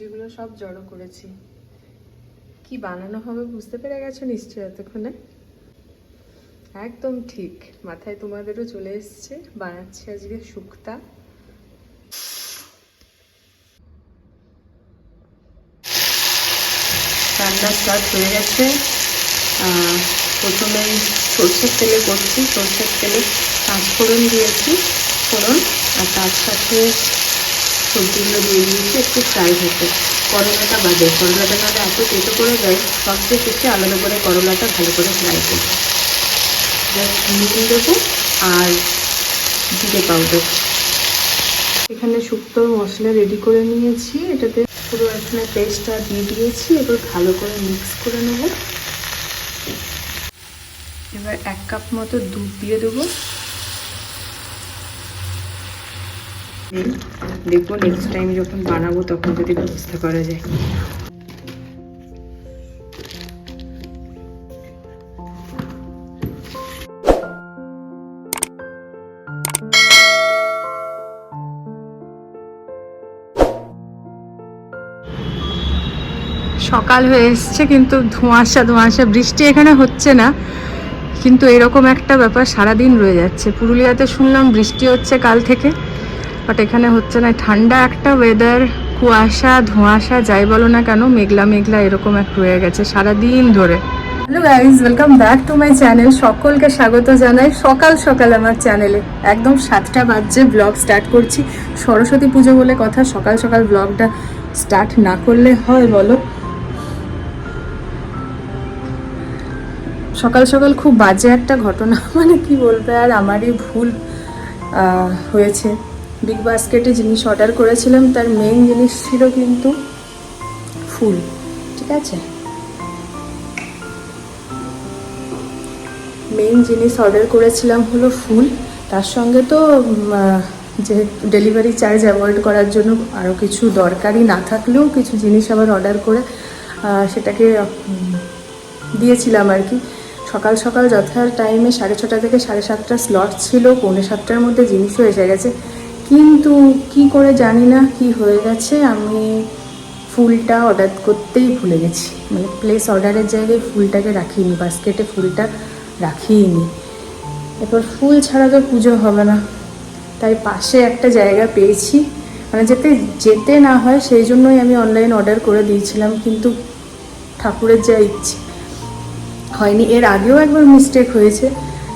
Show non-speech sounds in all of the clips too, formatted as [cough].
সবজিগুলো সব জড়ো করেছি। কি বানানো হবে বুঝতে পেরে গেছো নিশ্চয়ই এতক্ষণে? একদম ঠিক। মাথায় তোমাদেরও চলে এসছে। বানাচ্ছি আজকে শুক্তা। রান্না স্টার্ট হয়ে গেছে। আহ, প্রথমেই সর্ষের তেলে করছি। সর্ষের তেলে পাঁচফোড়ন দিয়েছি ফোড়ন। আর তার সাথে সবজিগুলো দিয়ে দিয়েছি, একটু ফ্রাই হতে। করলাটা বাদে, করলাটা নাহলে এত তেতো করে যায় সবচেয়ে শেষে আলাদা করে করলাটা ভালো করে ফ্রাই করব। জাস্ট নুন দেবো আর জিরে পাউডার এখানে শুক্তোর মশলা রেডি করে নিয়েছি, এটাতে পুরো এখানে পেস্টটা দিয়ে দিয়েছি, এবার ভালো করে মিক্স করে নেব। এবার এক কাপ মতো দুধ দিয়ে দেবো। দেখব নেক্সট টাইম যখন বানাবো তখন যদি ব্যবস্থা করা যায়। সকাল হয়ে এসছে, কিন্তু ধোঁয়াশা ধোঁয়াশা বৃষ্টি এখানে হচ্ছে না। কিন্তু এরকম একটা ব্যাপার সারাদিন রয়ে যাচ্ছে। পুরুলিয়াতে শুনলাম বৃষ্টি হচ্ছে কাল থেকে। বাট এখানে হচ্ছে না, ঠান্ডা একটা ওয়েদার কুয়াশা, ধোঁয়াশা, যাই বলো না কেন, মেঘলা মেঘলা এরকম এক রয়ে গেছে সারাদিন ধরে। Hello guys welcome back to my channel সকলকে স্বাগত জানাই সকাল সকাল আমার চ্যানেলে একদম সাতটা বাজে ব্লগ স্টার্ট করছি। সরস্বতী পুজো বলে কথা, সকাল সকাল ব্লগটা স্টার্ট না করলে হয় বলো? সকাল সকাল খুব বাজে একটা ঘটনা মানে কি বলবে আর আমারই ভুল হয়েছে। বিগ বাস্কেটে জিনিস অর্ডার করেছিলাম, তার মেইন জিনিস ছিল কিন্তু ফুল, ঠিক আছে? মেইন জিনিস অর্ডার করেছিলাম হলো ফুল, তার সঙ্গে তো যে ডেলিভারি চার্জ অ্যাভয়েড করার জন্য আরও কিছু দরকারি না থাকলেও কিছু জিনিস আবার অর্ডার করে সেটাকে দিয়েছিলাম আর কি। সকাল সকাল যথা টাইমে সাড়ে ছটা থেকে সাড়ে সাতটা স্লট ছিল, পৌনে সাতটার মধ্যে জিনিসও এসে গেছে। কিন্তু কি করে জানি না কি হয়ে গেছে। আমি ফুলটা অর্ডার করতেই ভুলে গেছি। মানে প্লেস অর্ডারের জায়গায় ফুলটাকে রাখিনি বাস্কেটে ফুলটা রাখিইনি এরপর ফুল ছাড়া তো পুজো হবে না। তাই পাশে একটা জায়গা পেয়েছি। মানে যেতে যেতে না হয় সেই জন্যই আমি অনলাইন অর্ডার করে দিয়েছিলাম, কিন্তু ঠাকুরের যা ইচ্ছে। হয়নি। এর আগেও একবার মিস্টেক হয়েছে।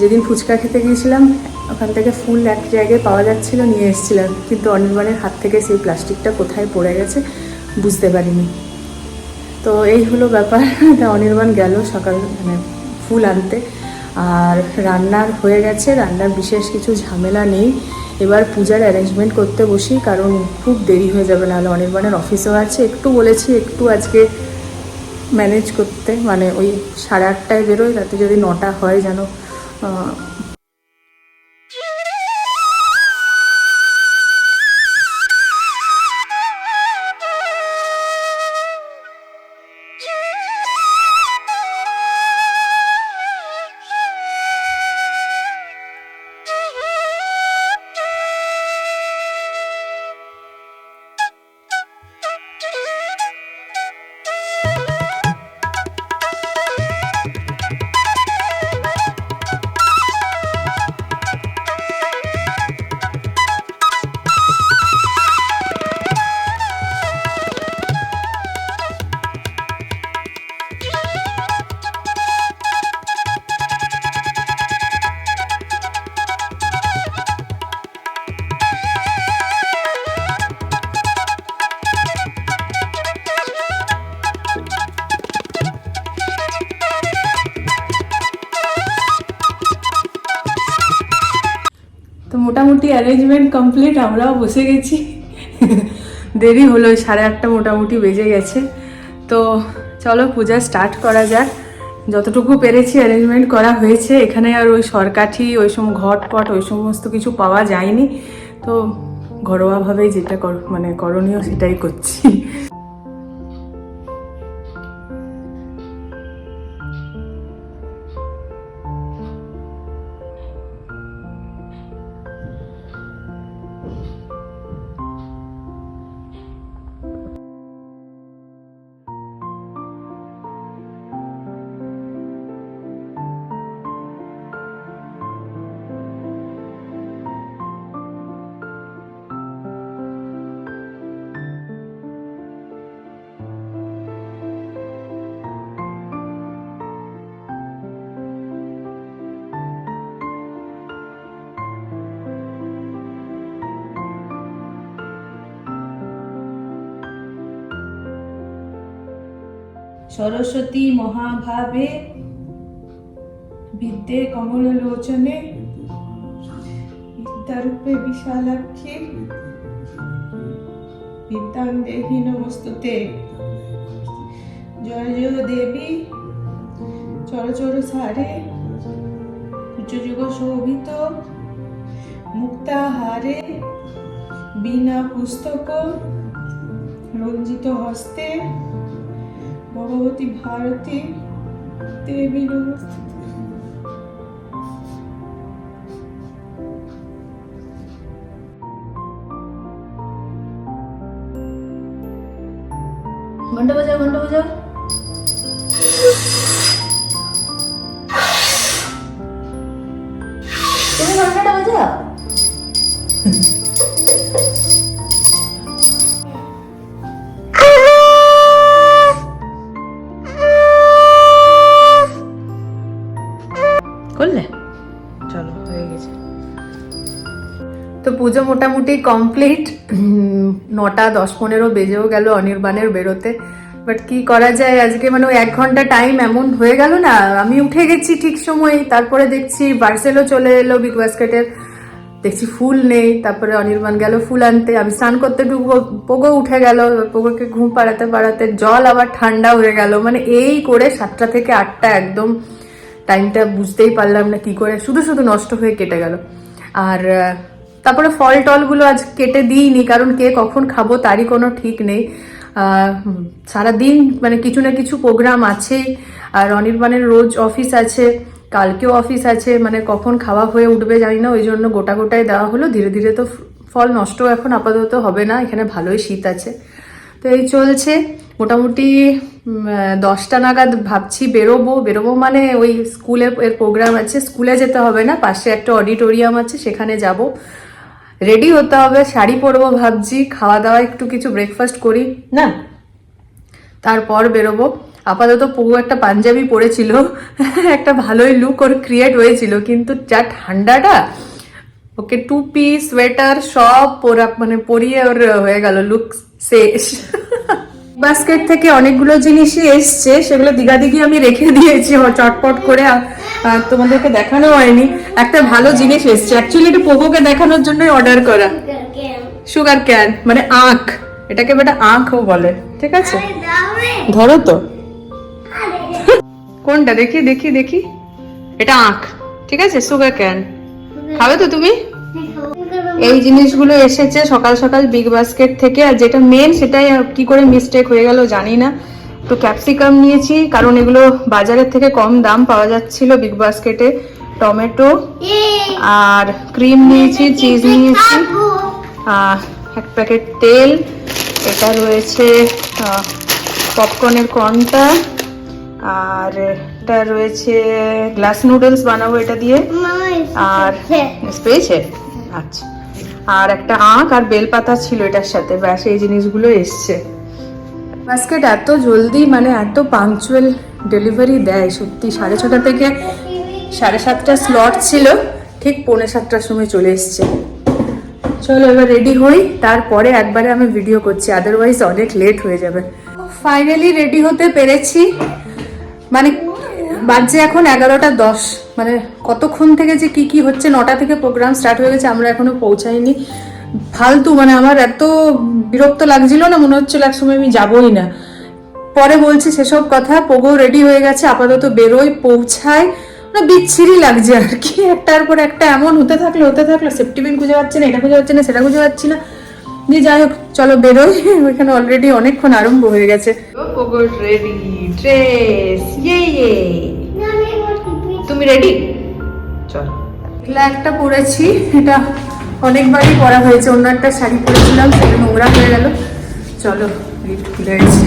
যেদিন ফুচকা খেতে গিয়েছিলাম ওখান থেকে ফুল এক জায়গায় পাওয়া যাচ্ছিল, নিয়ে এসেছিলাম। কিন্তু অনির্বাণের হাত থেকে সেই প্লাস্টিকটা কোথায় পড়ে গেছে বুঝতে পারিনি। তো এই হলো ব্যাপার। [laughs] অনির্বাণ গেল সকাল মানে ফুল আনতে। আর রান্নার হয়ে গেছে, রান্নার বিশেষ কিছু ঝামেলা নেই। এবার পূজার অ্যারেঞ্জমেন্ট করতে বসি, কারণ খুব দেরি হয়ে যাবে, নাহলে অনির্বাণের অফিসও আছে। একটু বলেছি, একটু আজকে ম্যানেজ করতে। মানে ওই সাড়ে আটটায় বেরোয় তাতে যদি নটা হয় যেন মোটামুটি অ্যারেঞ্জমেন্ট কমপ্লিট আমরাও বসে গেছি। দেরি হলো, সাড়ে আটটা মোটামুটি বেজে গেছে। তো চলো, পূজা স্টার্ট করা যাক। যতটুকু পেরেছি অ্যারেঞ্জমেন্ট করা হয়েছে। এখানে আর ওই সরকাঠি, ওই সব ঘটপট, ওই সমস্ত কিছু পাওয়া যায়নি। তো ঘরোয়াভাবেই যেটা মানে করণীয় সেটাই করছি। সরস্বতী মহাভাবে বিদ্যে কমললোচনে বিদ্যারূপে বিশালাক্ষী বিদ্যাং নমস্তুতে। জয় জয় দেবী চরচর সারে উচ্চযুগ শোভিত মুক্তাহারে বিনা পুস্তক, রঞ্জিত হস্তে ভগবতী ভারতী দেবী নমস্তুতে ঘণ্টা বাজাও ঘণ্টা তো পুজো মোটামুটি কমপ্লিট নটা, দশ, পনেরো বেজেও গেল অনির্বাণের বেরোতে। বাট কি করা যায়? আজকে মানে এক ঘণ্টা টাইম এমন হয়ে গেল না? আমি উঠে গেছি ঠিক সময়, তারপরে দেখছি পার্সেলও চলে এলো বিগ বাস্কেটের দেখছি ফুল নেই, তারপরে অনির্বাণ গেল ফুল আনতে। আমি স্নান করতে ঢুকবো, পোগো উঠে গেল, পোগোকে ঘুম পাড়াতে পাড়াতে। জল আবার ঠান্ডা হয়ে গেল। মানে এই করে সাতটা থেকে আটটা একদম টাইমটা বুঝতেই পারলাম না কি করে। শুধু শুধু নষ্ট হয়ে কেটে গেল। আর তারপরে ফল টলগুলো আজ কেটে দিইনি, কারণ কে কখন খাব তারই কোনো ঠিক নেই। সারাদিন মানে কিছু না কিছু প্রোগ্রাম আছে, আর অনির্বাণের রোজ অফিস আছে, কালকেও অফিস আছে মানে কখন খাওয়া হয়ে উঠবে জানি না, ওই জন্য গোটা গোটাই দেওয়া হলো। ধীরে ধীরে তো ফল নষ্ট এখন আপাতত হবে না, এখানে ভালোই শীত আছে। তো এই চলছে, মোটামুটি দশটা নাগাদ ভাবছি বেরোবো। বেরোবো মানে ওই স্কুলে, এর প্রোগ্রাম আছে, স্কুলে যেতে হবে না, পাশে একটা অডিটোরিয়াম আছে, সেখানে যাব। রেডি হতে হবে, শাড়ি পরবো ভাবছি, খাওয়া দাওয়া একটু কিছু ব্রেকফাস্ট করি। না, তারপর বেরোবো। আপাতত পুকু একটা পাঞ্জাবি পরেছিল, একটা ভালোই লুক ওর ক্রিয়েট হয়েছিল, কিন্তু যা ঠান্ডাটা, ওকে টুপি সোয়েটার সব পরা মানে পরিয়ে ওর হয়ে গেল লুক শেষ। বাস্কেট থেকে অনেকগুলো জিনিসই এসছে, সেগুলো দিগাদিগি আমি রেখে দিয়েছি চটপট করে তোমাদেরকে দেখানো হয়নি। একটা ভালো জিনিস এসছে। অ্যাকচুয়ালি এটা পোকোকে দেখানোর জন্যই অর্ডার করা। সুগার ক্যান মানে আখ। এটাকে বেটা আখও বলে। ঠিক আছে? ধরো তো। কোনটা? দেখি দেখি দেখি। এটা আখ। ঠিক আছে? সুগার ক্যান খাবে তো তুমি? এই জিনিসগুলো এসেছে সকাল সকাল বিগ বাস্কেট থেকে আর যেটা মেন সেটাই কি করে মিস্টেক হয়ে গেল জানি না। তো ক্যাপসিকাম নিয়েছি কারণ এগুলো বাজারের থেকে কম দাম পাওয়া যাচ্ছিল বিগ বাস্কেটে টমেটো আর ক্রিম নিয়েছি চিজ নিয়েছি। এক প্যাকেট তেল এটা রয়েছে পপকর্নের কর্নটা আর এটা রয়েছে গ্লাস নুডলস বানাবো এটা দিয়ে। আর পেয়েছে আচ্ছা। আর একটা আখ আর বেলপাতা ছিল এটার সাথে। ব্যাস, এই জিনিসগুলো এসছে। বাস্কেট এত জলদি মানে এত পাংচুয়াল ডেলিভারি দেয়, সত্যি। সাড়ে ছটা থেকে সাড়ে সাতটা স্লট ছিল, ঠিক পৌনে সাতটার সময় চলে এসছে। চলো, এবার রেডি হই। তারপরে একবারে আমি ভিডিও করছি আদারওয়াইজ অনেক লেট হয়ে যাবে। ফাইনালি রেডি হতে পেরেছি। মানে বাজছে এখন এগারোটা দশ। মানে কতক্ষণ থেকে যে কি কি হচ্ছে, নটা থেকে প্রোগ্রাম স্টার্ট হয়ে গেছে, আমরা এখনও পৌঁছাইনি। ফালতু মানে আমার এত বিরক্ত লাগছিল না, মনে হচ্ছিল এক সময় আমি যাবই না। পরে বলছি, সেসব কথা, পোগো রেডি হয়ে গেছে, আপাতত বেরোই পৌঁছায় না বিচ্ছিরি লাগছে আর কি, একটার পর একটা এমন হতে থাকল হতে থাকল সেফটি পিন খুঁজে পাচ্ছি না, এটা খুঁজে পাচ্ছি না, সেটা খুঁজে পাচ্ছি না। দিয়ে যাই হোক, চলো বেরোই, [laughs] ওইখানে অলরেডি অনেকক্ষণ আরম্ভ হয়ে গেছে। পোগো রেডি ড্রেস ইয়ে ইয়ে তুমি রেডি চল। একটা পরেছি এটা অনেকবারই পরা হয়েছে অন্য একটা শাড়ি পরেছিলাম সেটা নোংরা হয়ে গেল। চলো খুলে গেছে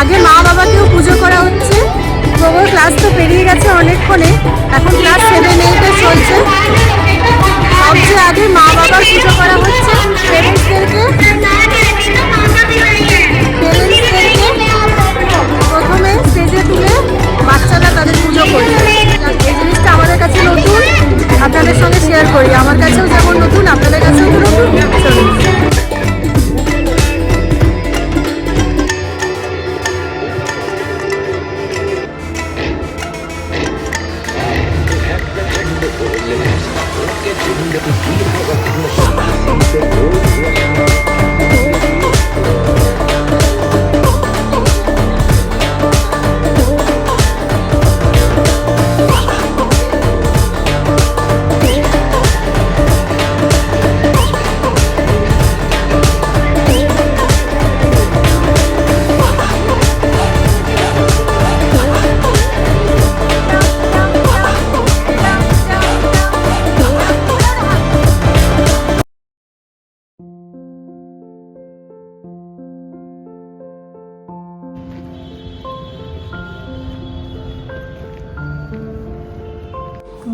আগে মা বাবাকেও পুজো করা হচ্ছে। গোবর ক্লাস তো পেরিয়ে গেছে অনেকক্ষণে। এখন ক্লাস সেভেন এইটে চলছে। সবচেয়ে আগে মা বাবার পুজো করা হচ্ছে পেরেন্টসদেরকে প্রথমে তুলে বাচ্চারা তাদের পুজো করবে এই জিনিসটা আমাদের কাছে নতুন। আপনাদের সঙ্গে শেয়ার করি। আমার কাছেও যেমন নতুন, আপনাদের কাছেও নতুন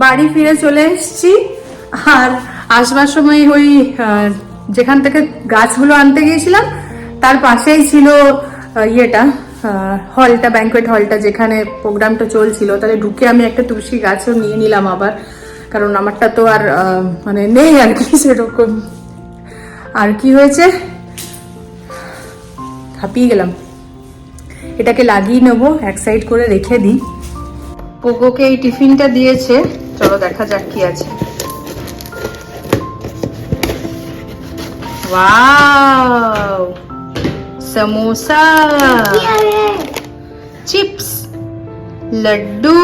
বাড়ি ফিরে চলে এসেছি। আর আসবার সময় ওই যেখান থেকে গাছগুলো আনতে গিয়েছিলাম, তার পাশেই ছিল ইয়েটা হলটা ব্যাঙ্কোয়েট হলটা, যেখানে প্রোগ্রামটা চলছিল। তাহলে ঢুকে আমি একটা তুলসী গাছও নিয়ে নিলাম আবার। কারণ আমারটা তো আর মানে নেই আর কি সেরকম। আর কি হয়েছে? হাঁপিয়ে গেলাম। এটাকে লাগিয়ে নেব, এক সাইড করে রেখে দিই। পোকোকে এই টিফিনটা দিয়েছে। চলো দেখা যাক কি আছে वाओ समोसा चिप्स लड्डू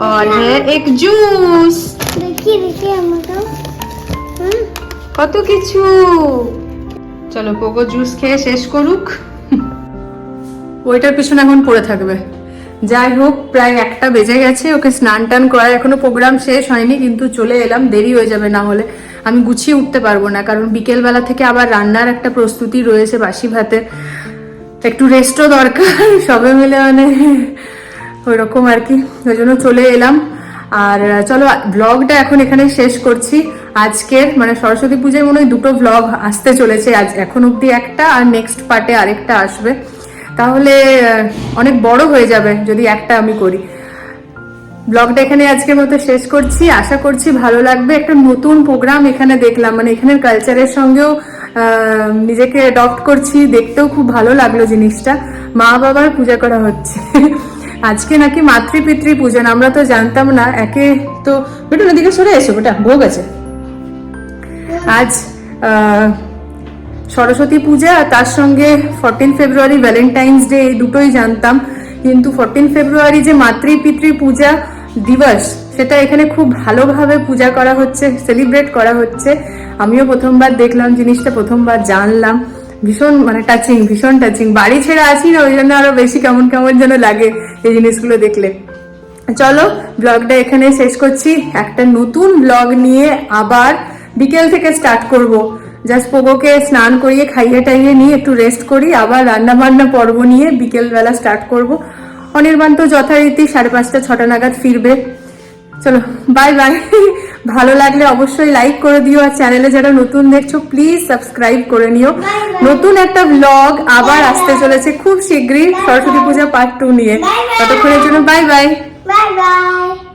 और है एक जूस देखिए देखिए আমাকে হুম কত কিছু চলো পোগো জুস খেয়ে শেষ করুক ওইটার পিছনে এখন পড়ে থাকবে যাই হোক, প্রায় একটা বেজে গেছে, ওকে স্নান টান করার এখনও প্রোগ্রাম শেষ হয়নি, কিন্তু চলে এলাম, দেরি হয়ে যাবে না হলে। আমি গুছিয়ে উঠতে পারব না, কারণ বিকেল বেলা থেকে আবার রান্নার একটা প্রস্তুতি রয়েছে বাসি ভাতের একটু রেস্টও দরকার, সবে মিলে মানে ওই রকম আর কি, ওই জন্য চলে এলাম। আর চলো ব্লগটা এখন এখানে শেষ করছি। আজকের মানে সরস্বতী পুজোয় মনে হয় দুটো ব্লগ আসতে চলেছে, আজ এখন অব্দি একটা, আর নেক্সট পার্টে আরেকটা আসবে। তাহলে অনেক বড় হয়ে যাবে যদি একটা আমি করি। ব্লগটা এখানে আজকের মতো শেষ করছি। আশা করছি ভালো লাগবে। একটা নতুন প্রোগ্রাম এখানে দেখলাম। মানে এখানের কালচারের সঙ্গেও নিজেকে অ্যাডপ্ট করছি। দেখতেও খুব ভালো লাগল জিনিসটা। মা বাবার পূজা করা হচ্ছে। আজকে নাকি মাতৃপিতৃ পূজন। আমরা তো জানতাম না। একে তো বেটু নদীকে সরে এসো। বেটা, ভোগ আছে। আজ সরস্বতী পূজা আর তার সঙ্গে ফোরটিন ফেব্রুয়ারি ভ্যালেন্টাইন্স ডে এই দুটোই জানতাম। কিন্তু ফোরটিন ফেব্রুয়ারি যে মাতৃ পিতৃ পূজা দিবস, সেটা এখানে খুব ভালোভাবে পূজা করা হচ্ছে সেলিব্রেট করা হচ্ছে। আমিও প্রথমবার দেখলাম, জিনিসটা প্রথমবার জানলাম। ভীষণ মানে টাচিং ভীষণ টাচিং বাড়ি ছেড়ে আসি না, ওই জন্য আরও বেশি কেমন কেমন যেন লাগে এই জিনিসগুলো দেখলে। চলো ব্লগটা এখানে শেষ করছি। একটা নতুন ব্লগ নিয়ে আবার বিকেল থেকে স্টার্ট করব। জাস্ট পোগোকে স্নান করিয়ে খাইয়ে টাইয়ে নিয়ে একটু রেস্ট করি আবার রান্না বান্না পর্ব নিয়ে বিকেল বেলা স্টার্ট করব। অনির্বাণ তো যথারীতি সাড়ে পাঁচটা ছটা নাগাদ ফিরবে। চলো বাই বাই [laughs] ভালো লাগলে অবশ্যই লাইক করে দিও আর চ্যানেলে যারা নতুন দেখছ প্লিজ সাবস্ক্রাইব করে নিও। নতুন একটা ব্লগ আবার আসতে চলেছে খুব শীঘ্রই সরস্বতী পূজা পার্ট টু নিয়ে। ততক্ষণের জন্য বাই বাই বাই বাই